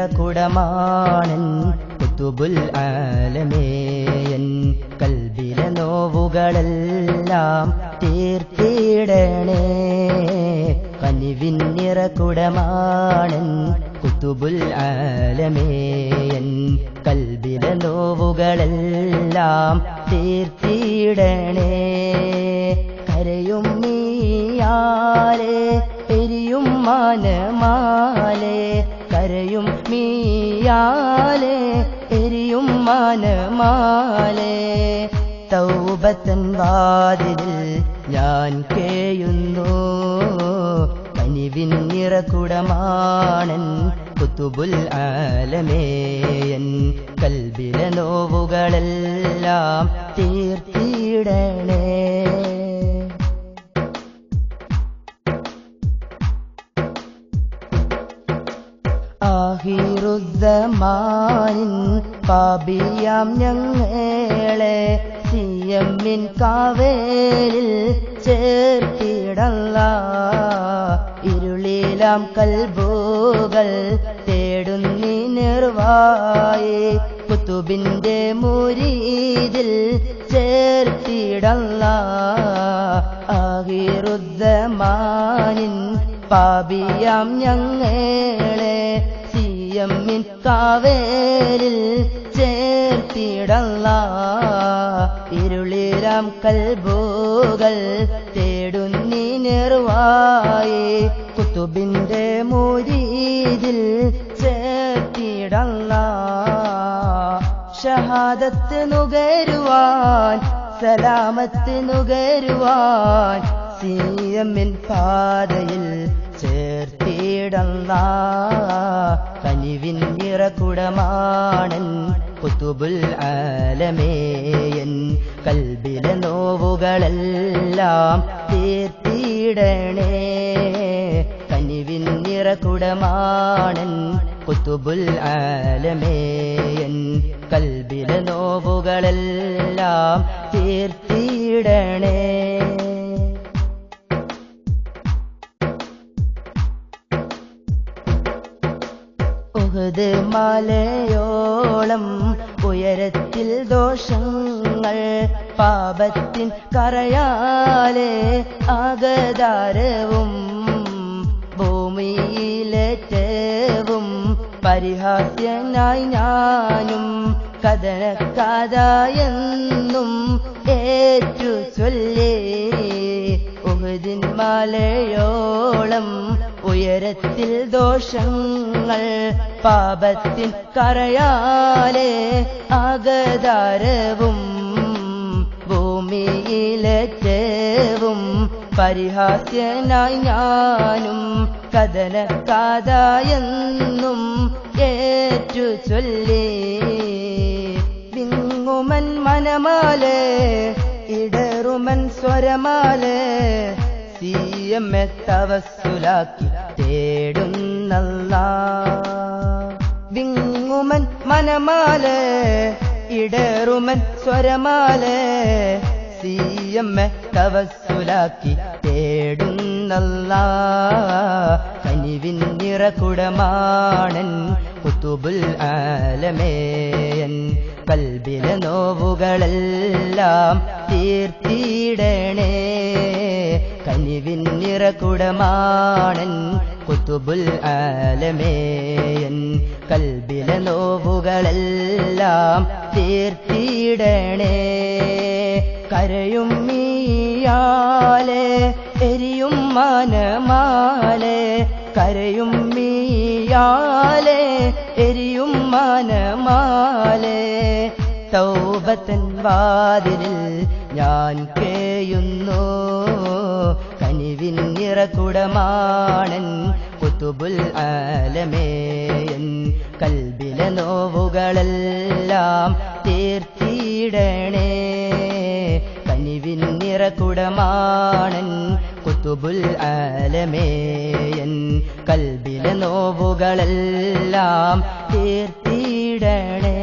നിറകുടമാണൻ കുത്തുബുൽ ആലമേയൻ കൽബിലെ നോവുകളെല്ലാം തീർത്തിടണേ. കനിവിൻ നിറകുടമാണൻ കുത്തുബുൽ ആലമേയൻ കൽബിലെ നോവുകളെല്ലാം തീർത്തിടണേ. കരയും നീയാലേ എരിയും മാനമാലേ. കരയും മീയാലേ എരിയും മാനമാലേ. തൗബത്തൻ വാതിലിൽ ഞാൻ കേയുന്നു. കനിവിൻ നിറകുടമാണൻ കുത്തുബുൽ ആലമേയൻ കൽബിലെ നോവുകളെല്ലാം തീർത്തിടണേ. ആഹിറുദ്ദമാനിൻ പാപിയാം ഞങ്ങളെ സിയമ്മിൻ കാവേലിൽ ചേർത്തിടല്ല. ഇരുളിലാം കൽബുകൾ തേടുന്നി നിർവായി കുത്തുബിന്റെ മുരീതിൽ ചേർത്തിടല്ല. ആഹിറുദ്ദമാനിൻ പാപിയാം ഞങ്ങളെ സിയമ്മിൻ കാവേലിൽ ചേർത്തിടല്ല ഇരുളിരാം കൽബോകൾ തേടുന്നി നിർവായി കുത്തുബിന്റെ മുരീതിൽ ചേർത്തിടല്ല ഷഹാദത്ത് നുകരുവാൻ സലാമത്ത് നുകരുവാൻ സിയമ്മിൻ പാതയിൽ ചേർത്തിടല്ല കനിവിൻ നിറകുടമാണൻ. കുത്തുബുൽ ആലമേയൻ. കൽബിലെ നോവുകളെല്ലാം തീർത്തിയിടണേ കനിവിൻ നിറകുടമാണൻ. കുത്തുബുൽ ആലമേയൻ. കൽബിലെ നോവുകളെല്ലാം തീർത്തിടണേ ഉഹദ് മലയോളം. ഉയരത്തിൽ ദോഷങ്ങൾ പാപത്തിൻ കറയാലെ ആഗതാരവും. ഭൂമിയിലേറ്റവും പരിഹാസ്യനായി ഞാനും കഥനക്കാതായെന്നും ഏറ്റു ചൊല്ലേ ഉഹദിൻ മലയോളം ഉയരത്തിൽ ദോഷങ്ങൾ പാപത്തിൻ കറയാലെ ആഗതാരവും ഭൂമിയിലേറ്റവും പരിഹാസ്യനായി ഞാനും കഥനക്കഥയെന്നും ഏറ്റു ചൊല്ലി വിങ്ങുമൻ മനമാലെ ഇടറുമൻ സ്വരമാലെ സി എം തവസുലാക്കി തേടുന്നല്ല വിങ്ങുമൻ മനമാല ഇടറുമൻ സ്വരമാല സിയമ്മെ തവസുലാക്കി തേടുന്നല്ല കനിവിൻ നിറകുടമാണൻ കുത്തുബുൽ ആലമേയൻ. കൽബിലെ നോവുകളെല്ലാം തീർത്തിയിടണേ കനിവിൻ നിറകുടമാണൻ കുത്തുബുൽ ആലമേയൻ. കൽബിലെ നോവുകളെല്ലാം തീർത്തിയിടണേ കരയും മീയാലെ എരിയും മാനമാലെ. കരയും മീയാലെ എരിയും മാനമാലെ. തൗബത്തൻ വാതിലിൽ ഞാൻ കേയുന്നു. നിറകുടമാണൻ കുത്തുബുൽ ആലമേയൻ. കൽബിലെ നോവുകളെല്ലാം തീർത്തിയിടണേ കനിവിൻ നിറകുടമാണൻ കുത്തുബുൽ ആലമേയൻ. കൽബിലെ നോവുകളെല്ലാം തീർത്തിടണേ.